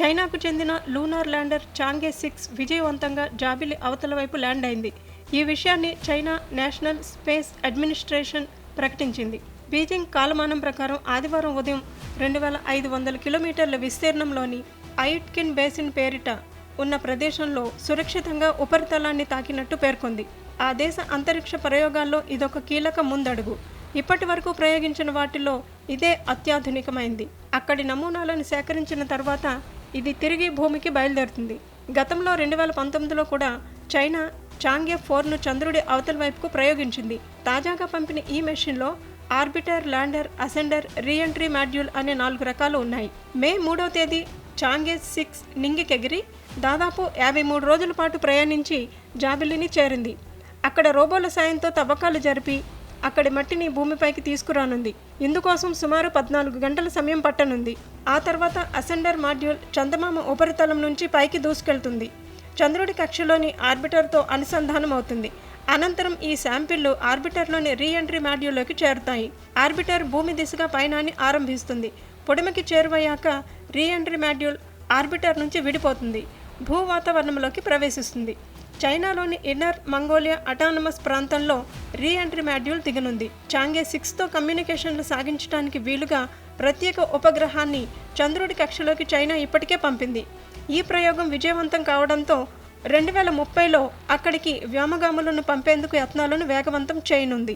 చైనాకు చెందిన lunar lander చాంగే six విజయవంతంగా జాబిలి అవతల వైపు ల్యాండ్ అయింది. ఈ విషయాన్ని చైనా నేషనల్ స్పేస్ అడ్మినిస్ట్రేషన్ ప్రకటించింది. బీజింగ్ కాలమానం ప్రకారం ఆదివారం ఉదయం రెండు వేల ఐదు వందల కిలోమీటర్ల విస్తీర్ణంలోని ఐట్కిన్ బేసిన్ పేరిట ఉన్న ప్రదేశంలో సురక్షితంగా ఉపరితలాన్ని తాకినట్టు పేర్కొంది. ఆ దేశ అంతరిక్ష ప్రయోగాల్లో ఇదొక కీలక ముందడుగు. ఇప్పటి వరకు ప్రయోగించిన వాటిలో ఇదే అత్యాధునికమైంది. అక్కడి నమూనాలను సేకరించిన తర్వాత ఇది తిరిగి భూమికి బయలుదేరుతుంది. గతంలో రెండు వేల పంతొమ్మిదిలో కూడా చైనా చాంగే ఫోర్ను చంద్రుడి అవతల వైపుకు ప్రయోగించింది. తాజాగా పంపిన ఈ మెషిన్లో orbiter lander ascender reentry module అనే నాలుగు రకాలు ఉన్నాయి. మే మూడవ తేదీ చాంగే సిక్స్ నింగికెగిరి దాదాపు యాభై మూడు రోజుల పాటు ప్రయాణించి జాబిలిని చేరింది. అక్కడ రోబోల సాయంతో తవ్వకాలు జరిపి అక్కడి మట్టిని భూమిపైకి తీసుకురానుంది. ఇందుకోసం సుమారు పద్నాలుగు గంటల సమయం పట్టనుంది. ఆ తర్వాత అసెండర్ మాడ్యూల్ చందమామ ఉపరితలం నుంచి పైకి దూసుకెళ్తుంది. చంద్రుడి కక్షలోని ఆర్బిటర్తో అనుసంధానం అవుతుంది అనంతరం ఈ శాంపిళ్ళు ఆర్బిటర్లోని రీఎంట్రీ మాడ్యూల్లోకి చేరుతాయి. ఆర్బిటర్ భూమి దిశగా పయనాన్ని ఆరంభిస్తుంది. పొడిమకి చేరువయ్యాక రీఎంట్రీ మాడ్యూల్ ఆర్బిటర్ నుంచి విడిపోతుంది. భూ వాతావరణంలోకి ప్రవేశిస్తుంది. చైనాలోని ఇన్నర్ మంగోలియా అటానమస్ ప్రాంతంలో రీఎంట్రీ మాడ్యూల్ దిగనుంది. చాంగే సిక్స్తో కమ్యూనికేషన్లు సాగించడానికి వీలుగా ప్రత్యేక ఉపగ్రహాన్ని చంద్రుడి కక్షలోకి చైనా ఇప్పటికే పంపింది. ఈ ప్రయోగం విజయవంతం కావడంతో రెండు వేల ముప్పైలో అక్కడికి వ్యోమగాములను పంపేందుకు యత్నాలను వేగవంతం చేయనుంది.